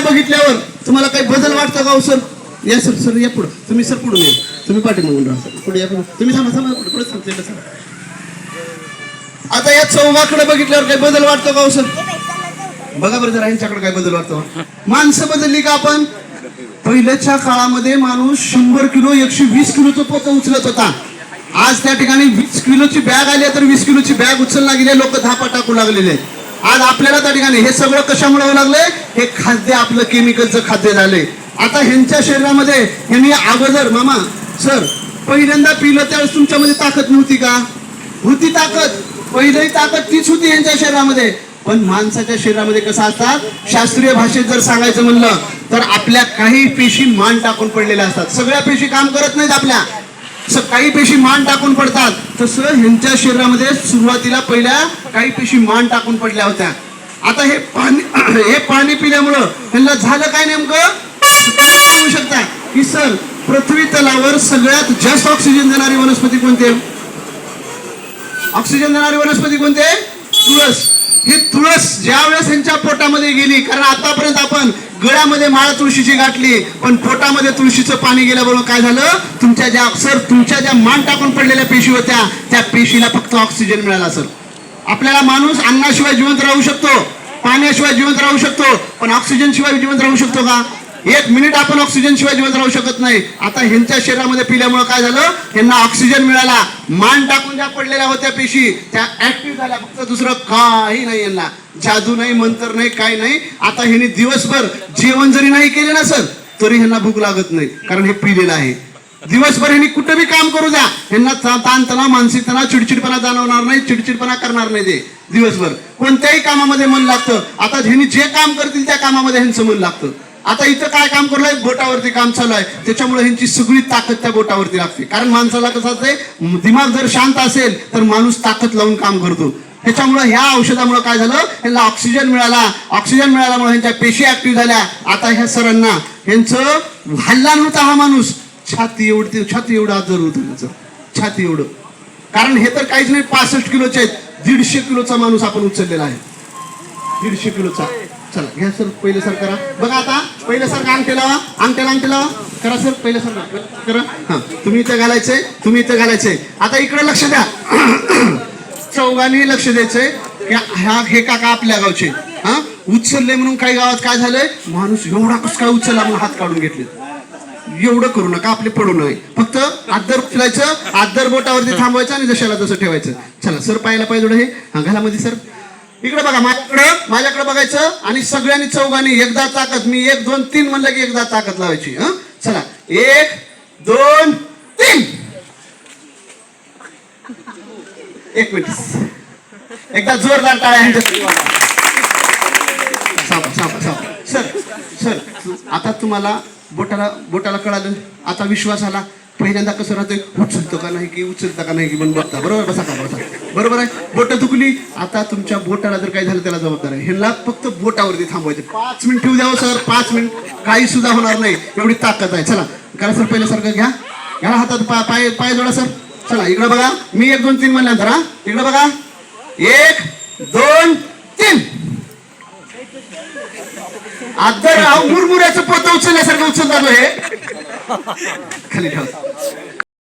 बघितल्यावर तुम्हाला काही बदल वाटतो का हो, सर? या सर सर या पुढं. तुम्ही सर पुढून या. तुम्ही पाठीमागून राहा सर. पुढे या तुम्ही थांबा थांबा पुढे पुढे सांगते सर. आता या चौघाकडे बघितल्यावर काही बदल वाटतो का हो, सर? बघा बरं जरा यांच्याकडे काय बदल वाटतो. माणसं बदलली का आपण? पहिल्याच्या काळामध्ये माणूस शंभर किलो एकशे वीस किलोचं पोतं उचलत होता. आज त्या ठिकाणी वीस किलोची बॅग आली तर वीस किलोची बॅग उचलला गेली लोक धापा टाकू लागलेले आहेत. आज आपल्याला त्या ठिकाणी हे सगळं कशामुळे होऊ लागले? हे खाद्य आपलं केमिकलचं खाद्य झालंय आता ह्यांच्या शरीरामध्ये ह्यांनी अगोदर मामा सर पहिल्यांदा पिलं त्यावेळेस तुमच्यामध्ये ताकद नव्हती का? होती ताकद. पहिली ताकद तीच होती यांच्या शरीरामध्ये. पण माणसाच्या शरीरामध्ये कसं असतात? शास्त्रीय भाषेत जर सांगायचं म्हणलं तर आपल्या काही पेशी मान टाकून पडलेल्या असतात. सगळ्या पेशी काम करत नाहीत आपल्या. काही पेशी मान टाकून पडतात. तसं ह्यांच्या शरीरामध्ये सुरुवातीला पहिल्या काही पेशी मान टाकून पडल्या होत्या. आता हे पाणी हे पाणी पिल्यामुळं ह्यांना झालं काय नेमकं? सांगू शकता की सर पृथ्वी तलावर सगळ्यात जास्त ऑक्सिजन देणारी वनस्पती कोणते ऑक्सिजन देणारी वनस्पती कोणते तुळस. ही तुळस ज्या वेळेस यांच्या पोटामध्ये गेली कारण आतापर्यंत आपण गळ्यामध्ये माळ तुळशीची गाठली पण पोटामध्ये तुळशीचं पाणी गेल्याबरोबर काय झालं? तुमच्या ज्या सर तुमच्या ज्या मान टाकून पडलेल्या पेशी होत्या त्या पेशीला फक्त ऑक्सिजन मिळाला सर. आपल्याला माणूस अन्नाशिवाय जिवंत राहू शकतो पाण्याशिवाय जिवंत राहू शकतो पण ऑक्सिजन शिवाय जिवंत राहू शकतो का? एक मिनिट आपण ऑक्सिजन शिवाय जिवंत राहू शकत नाही. आता ह्यांच्या शरीरामध्ये पिल्यामुळे काय झालं? ह्यांना ऑक्सिजन मिळाला. मान टाकून ज्या पडलेल्या होत्या पेशी त्या ऍक्टिव्ह झाल्या. फक्त दुसरं काही नाही यांना. जादू नाही मंत्र नाही काही नाही. आता ह्यांनी दिवसभर जेवण जरी नाही केले ना सर तरी ह्यांना भूक लागत नाही कारण हे पिलेलं आहे. दिवसभर ह्यांनी कुठं बी काम करू द्या. ह्यांना ताणतणाव मानसिक तणाव चिडचिडपणा जाणवणार नाही चिडचिडपणा करणार नाही ते. दिवसभर. कोणत्याही कामामध्ये मन लागतं. आता ह्यांनी जे काम करतील त्या कामामध्ये ह्यांचं मन लागतं. आता इथं काय काम करलंय? बोटावरती काम चालू आहे. त्याच्यामुळे ह्यांची सगळी ताकद त्या बोटावरती लागते. कारण माणसाला कसं असते दिमाग जर शांत असेल तर माणूस ताकद लावून काम करतो. त्याच्यामुळे ह्या औषधामुळे काय झालं? ह्यांना ऑक्सिजन मिळाला. ऑक्सिजन मिळाल्यामुळे ह्यांच्या पेशी ऍक्टिव्ह झाल्या. आता ह्या सरांना ह्यांचं हल्ला नव्हता हा माणूस. छाती एवढी छाती एवढं आजार होतं त्याचं. छाती एवढं. कारण हे तर काहीच नाही पासष्ट किलोचे आहेत. दीडशे किलोचा माणूस आपण उचललेला आहे. दीडशे किलोचा. चला घ्या सर पहिले सर करा. बघा आता पहिलं सर अंगठे लावा अंगठ्याला अंगठे लावा करा सर पहिले सर करा. हा तुम्ही इथं घालायचंय तुम्ही इथं घालायचंय आता इकडे लक्ष द्या. चौघांनी लक्ष द्यायचंय की ह्या हे काका आपल्या गावचे. हा उचलले म्हणून काही गावात काय झालंय? माणूस एवढा कस काय उचलला म्हणून हात काढून घेतले एवढं करू नका आपले पडू नये. फक्त आदर उचलायचं आदर बोटावरती थांबवायचं आणि जशाला तसं ठेवायचं. चला सर पाहायला पाहिजे हे. हा घालामध्ये सर. इकडे बघा माझ्याकडे माझ्याकडे बघायचं आणि सगळ्यांनी चौघांनी एकदा ताकद मी एक दोन तीन म्हणलं की एकदा ताकद लावायची हा? चला एक दोन तीन. एक मिनिट. एकदा जोरदार टाळ्या ह्यांच्यासाठी वाजवा. सावकाश, सर सर आता तुम्हाला बोटाला बोटाला कळालं? आता विश्वास आला? पहिल्यांदा कसं राहतोय? उचलतो का नाही की उचलता का नाही की म्हणून बघता बरोबर? बसा का बसा. बरोबर आहे? बोट दुखली. आता तुमच्या बोटाला जर काही झालं त्याला जबाबदार आहे. ह्यांना फक्त बोटावरती थांबवायचे. पाच मिनिट ठेवू द्यावं सर. पाच मिनिट. काही सुद्धा होणार नाही. एवढी ताकद आहे. चला. करा सर. पहिल्यासारखं घ्या. घ्या हातात पा- पाय पाय जोडा सर. चला. इकडं बघा. मी एक दोन तीन म्हणल्यानंतर हा? इकडं बघा. एक दोन तीन. आता मुरमुऱ्याचं पोत उचलल्यासारखं उचलतात हे खाली ठेवा.